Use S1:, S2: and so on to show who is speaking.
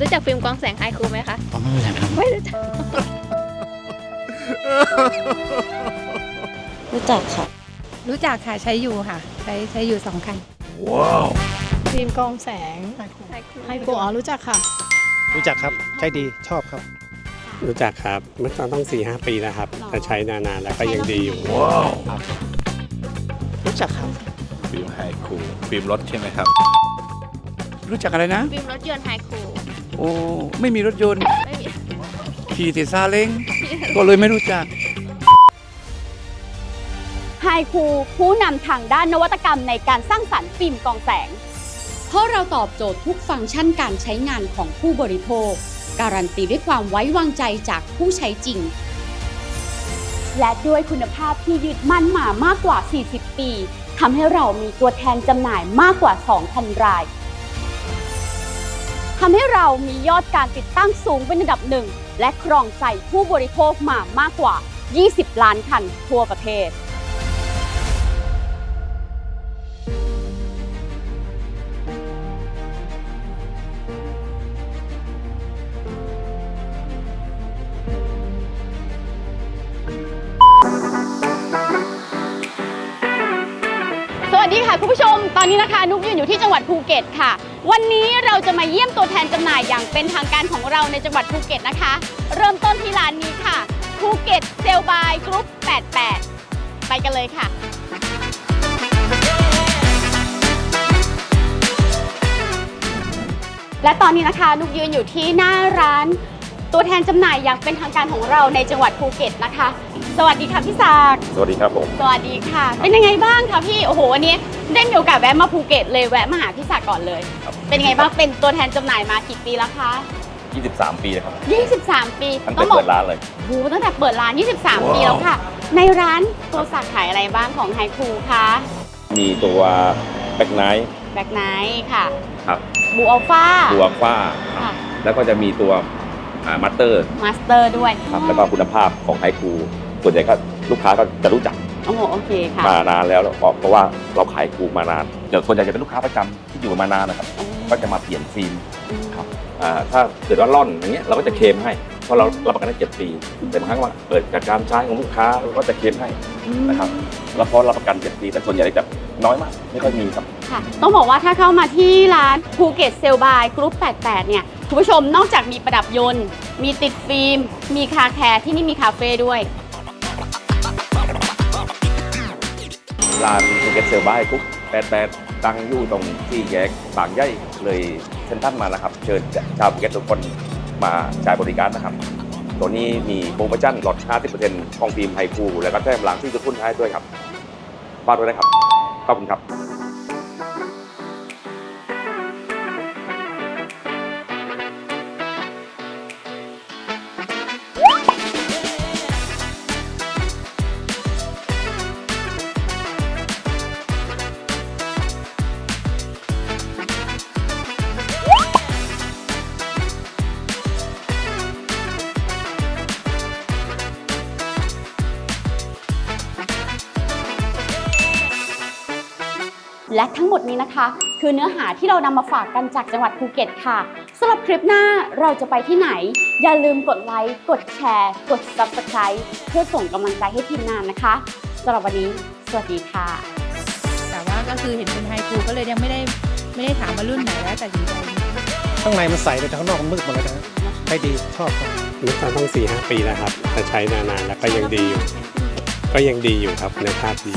S1: รู้จักฟิล์มกองแสงไฮคูไหมคะ
S2: อ๋อไม่เป็นไรครับ
S1: ไม่รู้จัก
S3: รู้จักค่ะ
S4: รู้จักค่ะใช้อยู่ค่ะ ใช้ใช้อยู่สองคัน
S5: ฟิล์มกองแสง
S1: ไฮคู
S5: ไฮโกอ๋อรู้จักค่ะ
S2: รู้จักครับ ใช้ดีชอบครับ
S6: รู้จักครับเมื่อตอนต้อง4ีหปีแล้วครับ แต่ใช้นานๆแล้วก็ยังดีอยู่
S2: รู้จักครับ
S7: ฟิล์มไฮคูลฟิล์มรถใช่ไหมครับ
S8: รู้จักอะไรนะ
S1: ฟิล์มรถยนต์ไฮคู
S8: โอ้ไม่มีรถยนต์
S1: ไม่มี
S8: ขี่แต่ซาเล้งก็เลยไม่รู้จัก
S9: ไฮคูผู้นำทางด้านนวัตกรรมในการสร้างสรรค์ฟิล์มกองแสง เพราะเราตอบโจทย์ทุกฟังก์ชันการใช้งานของผู้บริโภค การันตีด้วยความไว้วางใจจากผู้ใช้จริง และด้วยคุณภาพที่ยึดมั่นมามากกว่า 40 ปีทำให้เรามีตัวแทนจำหน่ายมากกว่า 2,000 ราย ทำให้เรามียอดการติดตั้งสูงเป็นอันดับหนึ่ง และครองใจผู้บริโภคมามากกว่า 20 ล้านคันทั่วประเทศ สวัสดีค่ะคุณผู้ชม ตอนนี้นะคะนุกยืนอยู่ที่จังหวัดภูเก็ตค่ะ วันนี้เราจะมาเยี่ยมตัวแทนจำหน่ายอย่างเป็นทางการของเราในจังหวัดภูเก็ตนะคะ เริ่มต้นที่ร้านนี้ค่ะภูเก็ตเซลบายกรุ๊ป 88 ไปกันเลยค่ะ และตอนนี้นะคะนุกยืนอยู่ที่หน้าร้าน ตัวแทนจำหน่ายอย่างเป็นทางการของเราในจังหวัดภูเก็ตนะคะ สวัสดีค่ะพี่ศักดิ์
S7: สวัสดีครับผม
S9: สวัสดีค่ะ เป็นยังไงบ้างคะพี่โอ้โหวันนี้ได้มีโอกาสแวะมาภูเก็ตเลยแวะมาหาพี่ศักดิ์ก่อนเลยเป็นยังไงบ้างเป็นตัวแทนจำหน่ายมากี่ปีแล้วคะ
S7: 23 ปีนะครับ
S9: 23 ปี
S7: ตั้งแต่
S9: บอ
S7: เปิ
S9: ก
S7: ดร้านเลย
S9: โอ้โหตั้งแต่เปิดร้าน 23 ปีแล้วค่ะ ในร้านตัวสักขายอะไรบ้างของไฮคูคะ
S7: มีตัวแบ็กไนท์
S9: แบ็กไนท์ค่ะ
S7: ครับ
S9: บูอัลฟา
S7: ตัวฟ้า
S9: ค่ะ
S7: แล้วก็จะมีตัว มัตเตอร์
S9: มาสเตอร์ด้วย
S7: ครับแล้วก็คุณภาพของไฮคูส่วนใหญ่ก็ลูกค้าก็จะรู้จัก
S9: โอ้โหโอเคค่ะ
S7: มานานแล้วแล้วก็เพราะว่าเราขายคูมานานเดี๋ยวส่วนใหญ่จะเป็นลูกค้าประจำที่อยู่มานานนะครับก็จะมาเปลี่ยนฟิล์มครับอ่าถ้าเกิดว่าร่อนอย่างเงี้ยเราก็จะเคลมให้เพราะเรารับประกันได้เจ็ดปี แต่บางครั้งว่าเกิดจากการใช้ของลูกค้าเราก็จะเคลมให้นะครับแล้วเพราะรับประกันเจ็ดปี แต่ส่วนใหญ่จะน้อยมากไม่ค่อยมีครับ
S9: ค่ะต้องบอกว่าถ้าเข้ามาที่ร้านภูเก็ตเซลบายกรุ๊ป88เนี่ย คุณผู้ชมนอกจากมีประดับยนต์ มีติดฟิล์ม มีคาแคร์ที่นี่มีคาเฟ่ด้วย
S7: ร้านภูเก็ตเซลบ้ายกุ๊กแปดแปดตั้งอยู่ตรงที่แยกบางใหญ่เลยเซ็นทรัลมาแล้วครับ เชิญชาวภูเก็ตทุกคนมาใช้บริการนะครับ ตัวนี้มีโปรโมชั่นลด 50%ของฟิล์มไฮคู แล้วก็แถมหลังที่จะพุ่นให้ด้วยครับฝากด้วยนะครับ ขอบคุณครับ
S9: และทั้งหมดนี้นะคะ คือเนื้อหาที่เรานำมาฝากกันจากจังหวัดภูเก็ตค่ะสำหรับคลิปหน้าเราจะไปที่ไหน อย่าลืมกดไลค์ กดแชร์ กด Subscribe เพื่อส่งกำลังใจให้ทีมงานนะคะสำหรับวันนี้ สวัสดีค่ะ
S4: แต่ว่าก็คือเห็นเป็นไฮคูก็เลยยังไม่ได้ไม่ได้ถามว่ารุ่นไหนแล้วแต่ดีใจ
S2: ข้างในมันใสแต่ข้างนอกมันมืดหมดเลยนะใช้ดีชอบครับ
S6: เมื่อตอนต้อง4ีหปีแล้วครับ แต่ใช้นานๆแล้วก็ยังดีอยู่ ก็ยังดีอยู่ครับคุณภาพดี